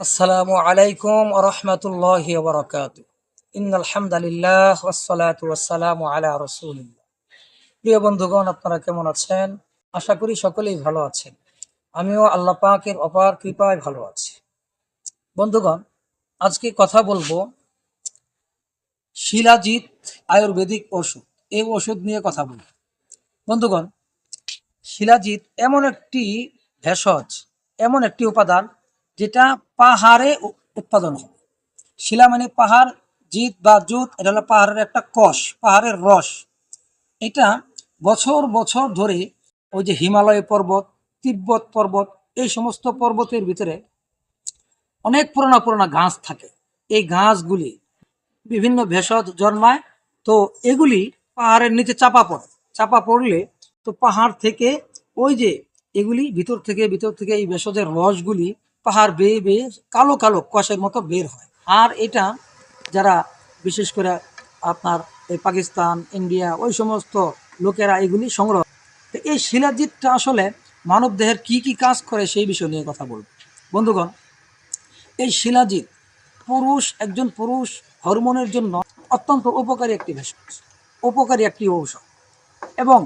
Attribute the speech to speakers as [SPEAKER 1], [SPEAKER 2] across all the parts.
[SPEAKER 1] আসসালামু আলাইকুম রহমতুল্লাহি বরকাত। ইন্নালহামদুলিল্লাহ ওয়াসসালাতু ওয়াসসালামু আলা রাসূলিল্লাহ। প্রিয় বন্ধুগণ, আপনারা কেমন আছেন? আশা করি সকলেই ভালো আছেন। আমিও আল্লাহ পাকের অপার কৃপায় ভালো আছি। বন্ধুগণ, আজকে কথা বলব শিলাজিৎ আয়ুর্বেদিক ওষুধ। এই ওষুধ নিয়ে কথা বলব। বন্ধুগণ, শিলাজিৎ এমন একটি ভেষজ, এমন একটি উপাদান যেটা পাহাড়ে উৎপাদন হয়। শিলা মানে পাহাড় জিত বা জুত, এটা হলো পাহাড়ের একটা কষ, পাহাড়ের রস। এটা বছর বছর ধরে ওই যে হিমালয় পর্বত, তিব্বত পর্বত, এই সমস্ত পর্বতের ভিতরে অনেক পুরোনো পুরোনো ঘাস থাকে। এই ঘাসগুলি বিভিন্ন ভেষজ জন্মায়, তো এগুলি পাহাড়ের নিচে চাপা পড়ে। চাপা পড়লে তো পাহাড় থেকে ওই যে এগুলি ভিতর থেকে ভিতর থেকে এই ভেষজের রসগুলি পাহাড় বেয়ে বেয়ে কালো কালো কষের মতো বের হয়। আর এটা যারা বিশেষ করে আপনার এই পাকিস্তান, ইন্ডিয়া, ওই সমস্ত লোকেরা এগুলি সংগ্রহ তো এই শিলাজিৎটা আসলে মানব দেহের কি কি কাজ করে সেই বিষয় নিয়ে কথা বলব। বন্ধুগণ, এই শিলাজিৎ পুরুষ, একজন পুরুষ হরমোনের জন্য অত্যন্ত উপকারী একটি ভেষজ, উপকারী একটি ঔষধ। এবং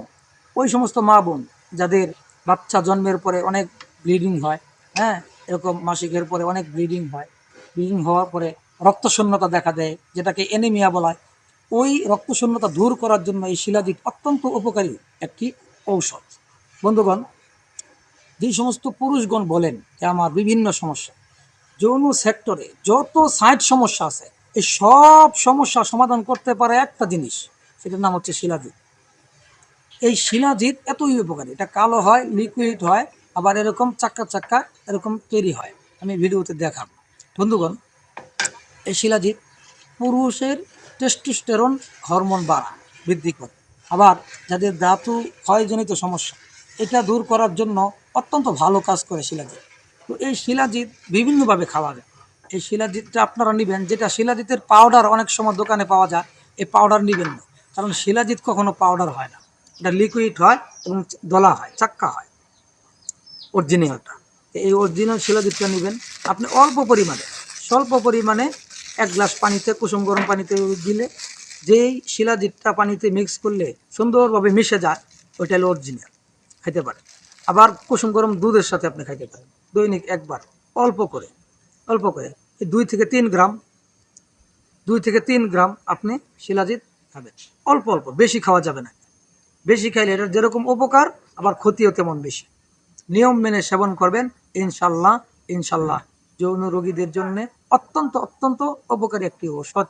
[SPEAKER 1] ওই সমস্ত মা বোন যাদের বাচ্চা জন্মের পরে অনেক ব্লিডিং হয় হ্যাঁ এরকম মাসিকের পরে অনেক ব্লিডিং হয়। ব্লিডিং হওয়ার পরে রক্তশূন্যতা দেখা দেয়, যেটাকে এনিমিয়া বলা হয়। ওই রক্তশূন্যতা দূর করার জন্য এই শিলাজিৎ অত্যন্ত উপকারী একটি ঔষধ। বন্ধুগণ, যে সমস্ত পুরুষগণ বলেন যে আমার বিভিন্ন সমস্যা, যৌন সেক্টরে যত সাইড সমস্যা আছে, এই সব সমস্যা সমাধান করতে পারে একটা জিনিস, সেটার নাম হচ্ছে শিলাজিৎ এই শিলাজিৎ এতই উপকারী, এটা কালো হয় লিকুইড হয় আবার এরকম চাক্কা চাক্কা এরকম তৈরি হয়। আমি ভিডিওতে দেখাবো। বন্ধুগণ, এই শিলাজিৎ পুরুষের টেস্টোস্টেরন হরমোন বাড়া বৃদ্ধি করে। আবার যাদের ধাতু ক্ষয়জনিত সমস্যা, এটা দূর করার জন্য অত্যন্ত ভালো কাজ করে শিলাজিৎ তো এই শিলাজিৎ বিভিন্নভাবে খাওয়া যায়। এই শিলাজিৎটা আপনারা নেবেন, যেটা শিলাজিতের পাউডার অনেক সময় দোকানে পাওয়া যায়, এই পাউডার নেবেন না। কারণ শিলাজিৎ কখনো পাউডার হয় না। এটা লিকুইড হয় এবং দলা হয়, চাক্কা হয়। অরিজিনালটা এই অরিজিনাল শিলাজিৎটা নেবেন। আপনি অল্প পরিমাণে, স্বল্প পরিমাণে এক গ্লাস পানিতে, কুসুম গরম পানিতে দিলে যেই শিলাজিৎটা পানিতে মিক্স করলে সুন্দরভাবে মিশে যায়, ওইটা হলো অরিজিনাল খাইতে পারেন। আবার কুসুম গরম দুধের সাথে আপনি খাইতে পারেন। দৈনিক একবার, অল্প করে অল্প করে। এই দুই থেকে তিন গ্রাম, দুই থেকে তিন গ্রাম আপনি শিলাজিৎ খাবেন। অল্প অল্প, বেশি খাওয়া যাবে না। বেশি খাইলে এটার যেরকম উপকার, আবার ক্ষতিও তেমন বেশি। নিয়ম মেনে সেবন করবেন, ইনশাল্লাহ ইনশাল্লাহ। যৌন রোগীদের জন্য অত্যন্ত অত্যন্ত উপকারী একটি ঔষধ।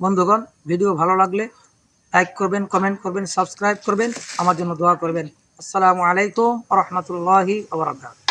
[SPEAKER 1] বন্ধুগণ, ভিডিও ভালো লাগলে লাইক করবেন, কমেন্ট করবেন, সাবস্ক্রাইব করবেন, আমার জন্য দোয়া করবেন। আসসালামু আলাইকুম রহমতুল্লাহি আবরাকাত